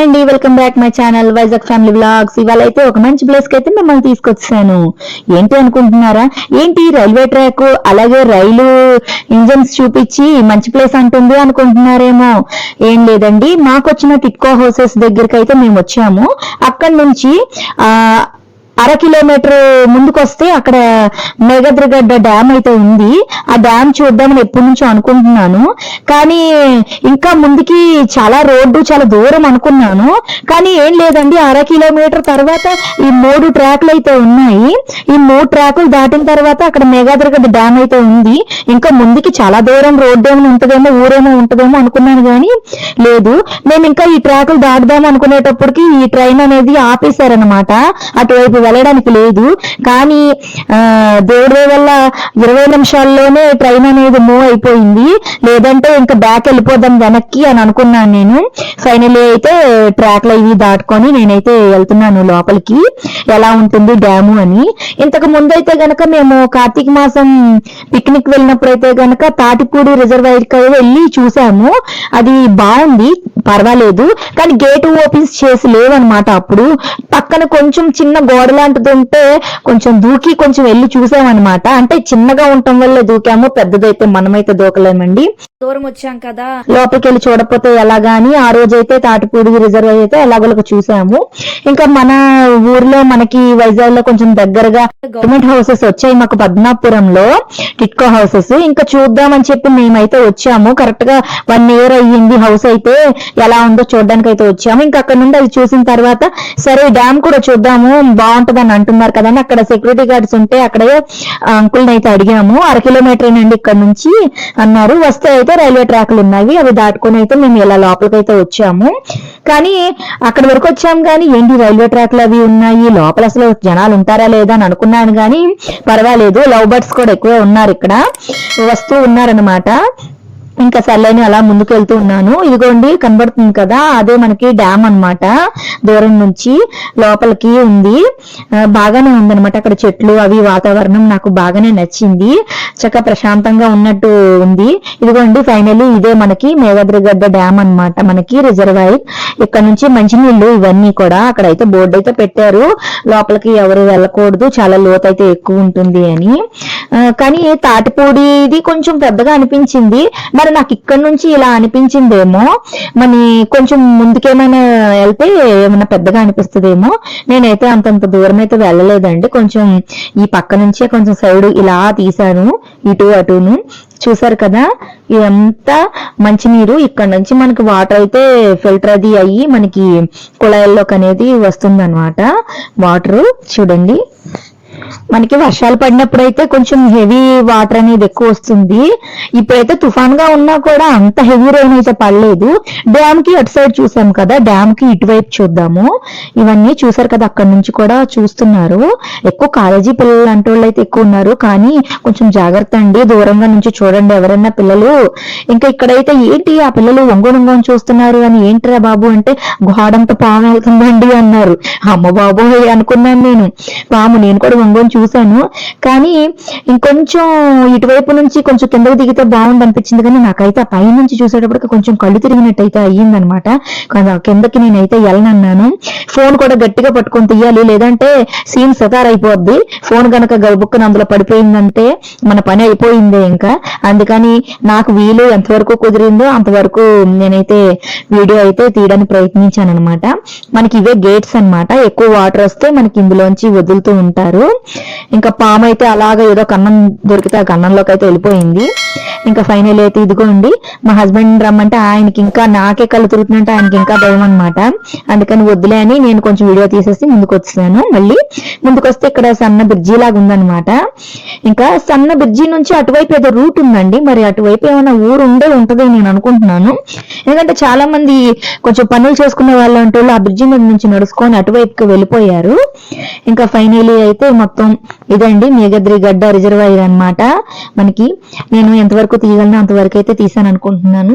అండి welcome back my channel Vizag family blogs ఇవాళ అయితే ఒక మంచి ప్లేస్కి అయితే మిమ్మల్ని తీసుకొచ్చాను ఏంటి అనుకుంటున్నారా? ఏంటి రైల్వే ట్రాక్ అలాగే రైలు ఇంజన్స్ చూపించి మంచి ప్లేస్ అంటుంది అనుకుంటున్నారేమో. ఏం లేదండి మాకు వచ్చిన టిట్కో హౌసెస్ దగ్గరికి అయితే మేము వచ్చాము. అక్కడి నుంచి ఆ అర కిలోమీటర్ ముందుకొస్తే అక్కడ మేఘద్రగడ్డ డ్యామ్ అయితే ఉంది. ఆ డ్యామ్ చూద్దామని ఎప్పటి నుంచో అనుకుంటున్నాను. కానీ ఇంకా ముందుకి చాలా రోడ్డు చాలా దూరం అనుకున్నాను. కానీ ఏం లేదండి అర కిలోమీటర్ తర్వాత ఈ మూడు ట్రాక్లు అయితే ఉన్నాయి. ఈ మూడు ట్రాకులు దాటిన తర్వాత అక్కడ మేఘాద్రగడ్డ డ్యామ్ అయితే ఉంది. ఇంకా ముందుకి చాలా దూరం రోడ్డు ఏమైనా ఉంటుందేమో ఊరేమో ఉంటుందేమో అనుకున్నాను కానీ లేదు. మేము ఇంకా ఈ ట్రాకులు దాటుదాం అనుకునేటప్పటికి ఈ ట్రైన్ అనేది ఆపేశారనమాట అటువైపు వెళ్ళడానికి లేదు. కానీ దేవుడి వల్ల ఇరవై నిమిషాల్లోనే ట్రైన్ అనేది మూవ్ అయిపోయింది. లేదంటే ఇంకా బ్యాక్ వెళ్ళిపోదాం వెనక్కి అని అనుకున్నాను నేను. ఫైనలీ అయితే ట్రాక్లు ఇవి దాటుకొని నేనైతే వెళ్తున్నాను లోపలికి. ఎలా ఉంటుంది డ్యాము అని. ఇంతకు ముందు అయితే గనక మేము కార్తీక మాసం పిక్నిక్ వెళ్ళినప్పుడు అయితే గనక తాటిపూడి రిజర్వాయర్కి వెళ్ళి చూసాము. అది బాగుంది పర్వాలేదు. కానీ గేట్ ఓపెన్స్ చేసి లేవన్నమాట అప్పుడు. పక్కన కొంచెం చిన్న గోడలు లాంటిది ఉంటే కొంచెం దూకి కొంచెం వెళ్ళి చూసామన్నమాట. అంటే చిన్నగా ఉండటం వల్ల దూకాము పెద్దదైతే మనమైతే దూకలేమండి. దూరం వచ్చాం కదా. లోపలికి వెళ్ళి చూడకపోతే ఎలాగా అని ఆ రోజైతే తాటిపూడి రిజర్వ్ అయితే ఎలాగోలకు చూసాము. ఇంకా మన ఊర్లో మనకి వైజాగ్లో కొంచెం దగ్గరగా గవర్నమెంట్ హౌసెస్ వచ్చాయి మాకు పద్మాపురంలో టిట్కో హౌసెస్. ఇంకా చూద్దామని చెప్పి మేమైతే వచ్చాము. కరెక్ట్గా వన్ ఇయర్ అయ్యింది హౌస్ అయితే ఎలా ఉందో చూడడానికి అయితే వచ్చాము. ఇంకా అక్కడ నుండి అది చూసిన తర్వాత సరే డ్యామ్ కూడా చూద్దాము బాగుంటది అని అంటున్నారు కదా అక్కడ సెక్యూరిటీ గార్డ్స్ ఉంటే అక్కడే అంకుల్ని అయితే అడిగాము. అర కిలోమీటర్ నుండి ఇక్కడ నుంచి అన్నారు. వస్తే అయితే రైల్వే ట్రాక్లు ఉన్నాయి అవి దాటుకొని అయితే మేము ఇలా లోపలికి అయితే వచ్చాము. కానీ అక్కడ వరకు వచ్చాము కానీ ఏంటి రైల్వే ట్రాక్లు అవి ఉన్నాయి? లోపల అసలు జనాలు ఉంటారా లేదా అని అనుకున్నాను కానీ పర్వాలేదు. లవ్ బర్డ్స్ కూడా ఎక్కువే ఉన్నారు ఇక్కడ. వస్తూ ఉన్నారనమాట ఇంకా సర్లేని అలా ముందుకు వెళ్తూ ఉన్నాను. ఇదిగోండి కనబడుతుంది కదా అదే మనకి డ్యామ్ అన్నమాట. దూరం నుంచి లోపలికి ఉంది. బాగానే ఉందనమాట అక్కడ చెట్లు అవి వాతావరణం నాకు బాగానే నచ్చింది. చక్కగా ప్రశాంతంగా ఉన్నట్టు ఉంది. ఇదిగోండి ఫైనల్లీ ఇదే మనకి మేఘద్రిగడ్డ డ్యామ్ అన్నమాట. మనకి రిజర్వాయర్ ఇక్కడ నుంచి మంచినీళ్ళు ఇవన్నీ కూడా అక్కడ అయితే బోర్డు అయితే పెట్టారు. లోపలికి ఎవరు వెళ్ళకూడదు చాలా లోతు అయితే ఎక్కువ ఉంటుంది అని. కానీ కానీ తాటిపూడిది కొంచెం పెద్దగా అనిపించింది. మరి నాకు ఇక్కడ నుంచి ఇలా అనిపించిందేమో మరి కొంచెం ముందుకేమైనా వెళ్తే ఏమైనా పెద్దగా అనిపిస్తుందేమో. నేనైతే అంతంత దూరం అయితే వెళ్ళలేదండి. కొంచెం ఈ పక్క నుంచే కొంచెం సైడ్ ఇలా తీసాను ఇటు అటును. చూసారు కదా ఇదంతా మంచినీరు. ఇక్కడ నుంచి మనకి వాటర్ అయితే ఫిల్టర్ అది అయ్యి మనకి కుళాయిల్లోకి అనేది వస్తుంది వాటర్ చూడండి. మనకి వర్షాలు పడినప్పుడు అయితే కొంచెం హెవీ వాటర్ అనేది ఎక్కువ వస్తుంది. ఇప్పుడైతే తుఫాన్గా ఉన్నా కూడా అంత హెవీ రెయిన్ అయితే పడలేదు. డ్యామ్కి అటు సైడ్ చూసాం కదా డ్యామ్కి ఇటువైపు చూద్దాము. ఇవన్నీ చూసారు కదా అక్కడ నుంచి కూడా చూస్తున్నారు. ఎక్కువ కాలేజీ పిల్లలు అంటే వాళ్ళు అయితే ఎక్కువ ఉన్నారు. కానీ కొంచెం జాగ్రత్త అండి దూరంగా నుంచి చూడండి ఎవరైనా పిల్లలు. ఇంకా ఇక్కడైతే ఏంటి ఆ పిల్లలు ఒంగోలు చూస్తున్నారు అని ఏంటిరా బాబు అంటే గోడంత పాము వెళ్తుందండి అన్నారు. అమ్మ బాబు అనుకున్నాను నేను. పాము నేను కూడా ఒంగోని చూశాను. కానీ ఇంకొంచెం ఇటువైపు నుంచి కొంచెం కిందకు దిగితే బాగుంది అనిపించింది కానీ నాకైతే ఆ పై నుంచి చూసేటప్పటికి కొంచెం కళ్ళు తిరిగినట్టు అయితే అయ్యిందనమాట కిందకి నేనైతే వెళ్ళనన్నాను. ఫోన్ కూడా గట్టిగా పట్టుకొని తీయాలి. లేదంటే సీన్ సతార్ అయిపోద్ది. ఫోన్ గనక గబుక్కన అందులో పడిపోయిందంటే మన పని అయిపోయిందే ఇంకా. అందుకని నాకు వీలు ఎంతవరకు కుదిరిందో అంతవరకు నేనైతే వీడియో అయితే తీయడానికి ప్రయత్నించాను అనమాట మనకి ఇవే గేట్స్ అన్నమాట. ఎక్కువ వాటర్ వస్తే మనకి ఇందులోంచి వదులుతూ ఉంటారు. ఇంకా పాము అయితే అలాగా ఏదో కన్నం దొరికితే ఆ కన్నంలోకి అయితే వెళ్ళిపోయింది. ఇంకా ఫైనల్ అయితే ఇదిగోండి మా హస్బెండ్ రమ్మంటే ఆయనకి ఇంకా నాకే కళ్ళు తిరుగుతుందంటే ఆయనకి ఇంకా భయం అనమాట అందుకని వద్దులే అని నేను కొంచెం వీడియో తీసేసి ముందుకు వచ్చాను మళ్ళీ ముందుకు వస్తే ఇక్కడ సన్న బ్రిడ్జి లాగా ఉందనమాట ఇంకా సన్న బ్రిడ్జి నుంచి అటువైపు ఏదో రూట్ ఉందండి. మరి అటువైపు ఏమైనా ఊరు ఉండే ఉంటది నేను అనుకుంటున్నాను. ఎందుకంటే చాలా మంది కొంచెం పనులు చేసుకునే వాళ్ళు అంటే ఆ బ్రిడ్జి మీద నుంచి నడుచుకొని అటువైపుకి వెళ్ళిపోయారు. ఇంకా ఫైనలీ అయితే మొత్తం. ఇదండి మేఘద్రి గడ్డ రిజర్వాయర్ అన్నమాట. మనకి నేను ఎంతవరకు తీయగలను అంతవరకు అయితే తీసాను అనుకుంటున్నాను.